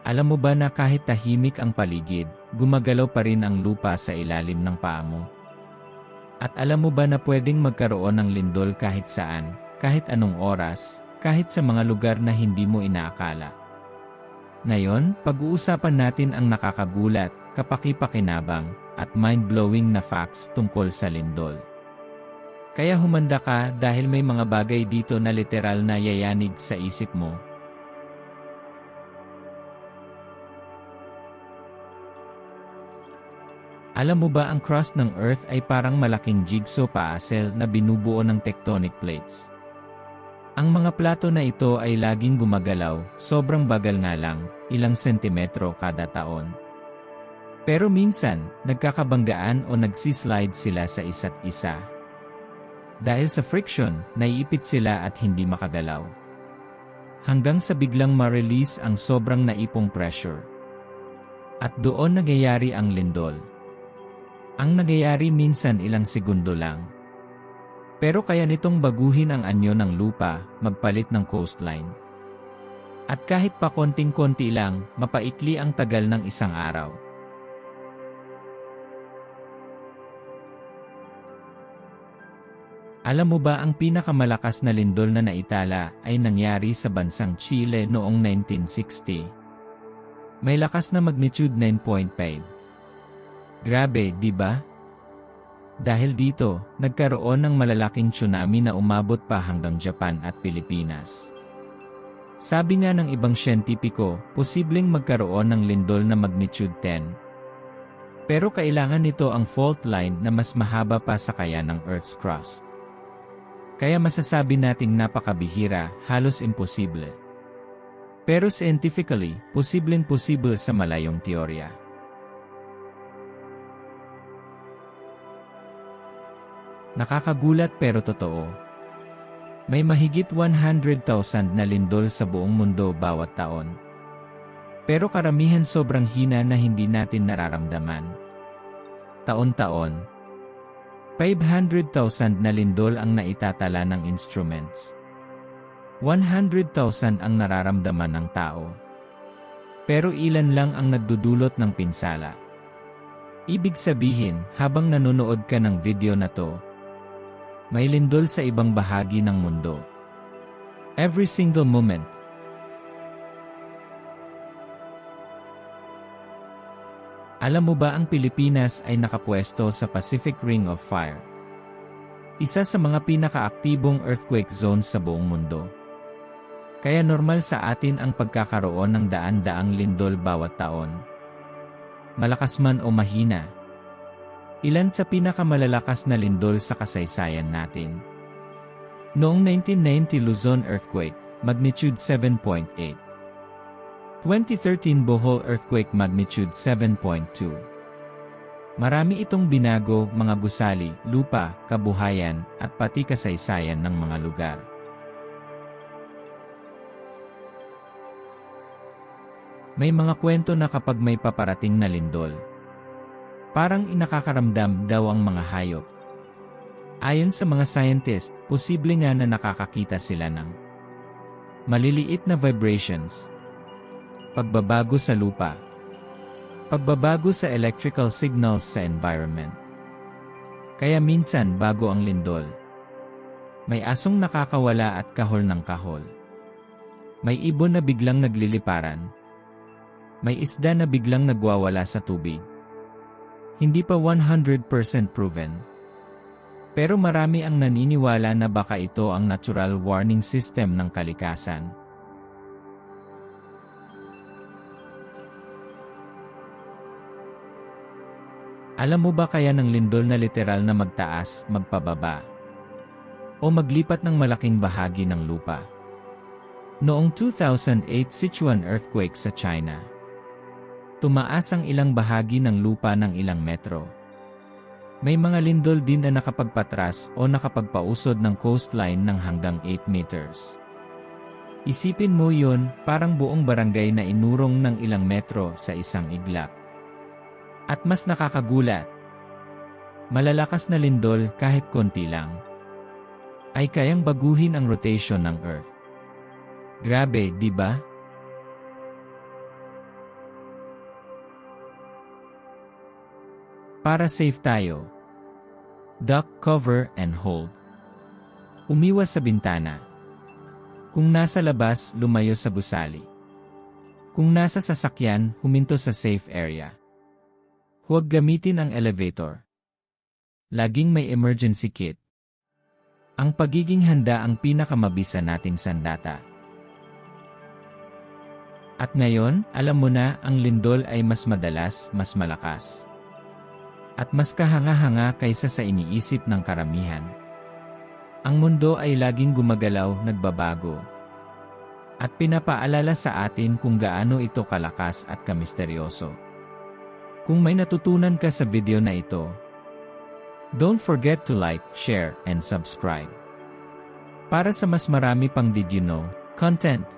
Alam mo ba na kahit tahimik ang paligid, gumagalaw pa rin ang lupa sa ilalim ng paa mo? At alam mo ba na pwedeng magkaroon ng lindol kahit saan, kahit anong oras, kahit sa mga lugar na hindi mo inaakala? Ngayon, pag-uusapan natin ang nakakagulat, kapaki-pakinabang, at mind-blowing na facts tungkol sa lindol. Kaya humanda ka dahil may mga bagay dito na literal na yayanig sa isip mo, Alam mo ba ang crust ng Earth ay parang malaking jigsaw puzzle na binubuo ng tectonic plates? Ang mga plato na ito ay laging gumagalaw, sobrang bagal nga lang, ilang sentimetro kada taon. Pero minsan, nagkakabanggaan o nagsislide sila sa isa't isa. Dahil sa friction, naiipit sila at hindi makagalaw. Hanggang sa biglang ma-release ang sobrang naipong pressure. At doon nagyayari ang lindol. Ang nagyayari minsan ilang segundo lang. Pero kaya nitong baguhin ang anyo ng lupa, magpalit ng coastline. At kahit pa konting-konti lang, mapaikli ang tagal ng isang araw. Alam mo ba ang pinakamalakas na lindol na naitala ay nangyari sa bansang Chile noong 1960? May lakas na magnitude 9.5. Grabe, di ba? Dahil dito, nagkaroon ng malalaking tsunami na umabot pa hanggang Japan at Pilipinas. Sabi nga ng ibang siyentipiko, posibleng magkaroon ng lindol na magnitude 10. Pero kailangan nito ang fault line na mas mahaba pa sa kaya ng Earth's crust. Kaya masasabi nating napakabihira, halos imposible. Pero scientifically, posibleng posible sa malayong teorya. Nakakagulat pero totoo. May mahigit 100,000 na lindol sa buong mundo bawat taon. Pero karamihan sobrang hina na hindi natin nararamdaman. Taon-taon, 500,000 na lindol ang naitatala ng instruments. 100,000 ang nararamdaman ng tao. Pero ilan lang ang nagdudulot ng pinsala. Ibig sabihin, habang nanonood ka ng video na to, may lindol sa ibang bahagi ng mundo. Every single moment. Alam mo ba ang Pilipinas ay nakapwesto sa Pacific Ring of Fire? Isa sa mga pinakaaktibong earthquake zones sa buong mundo. Kaya normal sa atin ang pagkakaroon ng daan-daang lindol bawat taon. Malakas man o mahina, Ilan sa pinakamalalakas na lindol sa kasaysayan natin. Noong 1990 Luzon earthquake, magnitude 7.8. 2013 Bohol earthquake magnitude 7.2. Marami itong binago, mga gusali, lupa, kabuhayan, at pati kasaysayan ng mga lugar. May mga kwento na kapag may paparating na lindol, Parang inakakaramdam daw ang mga hayop. Ayon sa mga scientist, posible nga na nakakakita sila ng maliliit na vibrations, pagbabago sa lupa, pagbabago sa electrical signals sa environment. Kaya minsan bago ang lindol, may asong nakakawala at kahol ng kahol. May ibon na biglang nagliliparan. May isda na biglang nagwawala sa tubig. Hindi pa 100% proven. Pero marami ang naniniwala na baka ito ang natural warning system ng kalikasan. Alam mo ba kaya ng lindol na literal na magtaas, magpababa? O maglipat ng malaking bahagi ng lupa? Noong 2008 Sichuan earthquake sa China. Tumaas ang ilang bahagi ng lupa ng ilang metro. May mga lindol din na nakapagpatras o nakapagpausod ng coastline ng hanggang 8 meters. Isipin mo yon, parang buong barangay na inurong ng ilang metro sa isang iglap. At mas nakakagulat, malalakas na lindol kahit konti lang, ay kayang baguhin ang rotation ng Earth. Grabe, di ba? Para safe tayo. Duck, cover, and hold. Umiwas sa bintana. Kung nasa labas, lumayo sa gusali. Kung nasa sasakyan, huminto sa safe area. Huwag gamitin ang elevator. Laging may emergency kit. Ang pagiging handa ang pinakamabisa nating sandata. At ngayon, alam mo na, ang lindol ay mas madalas, mas malakas. At mas kahanga-hanga kaysa sa iniisip ng karamihan. Ang mundo ay laging gumagalaw, nagbabago. At pinapaalala sa atin kung gaano ito kalakas at kamisteryoso. Kung may natutunan ka sa video na ito, don't forget to like, share, and subscribe. Para sa mas marami pang did you know, content.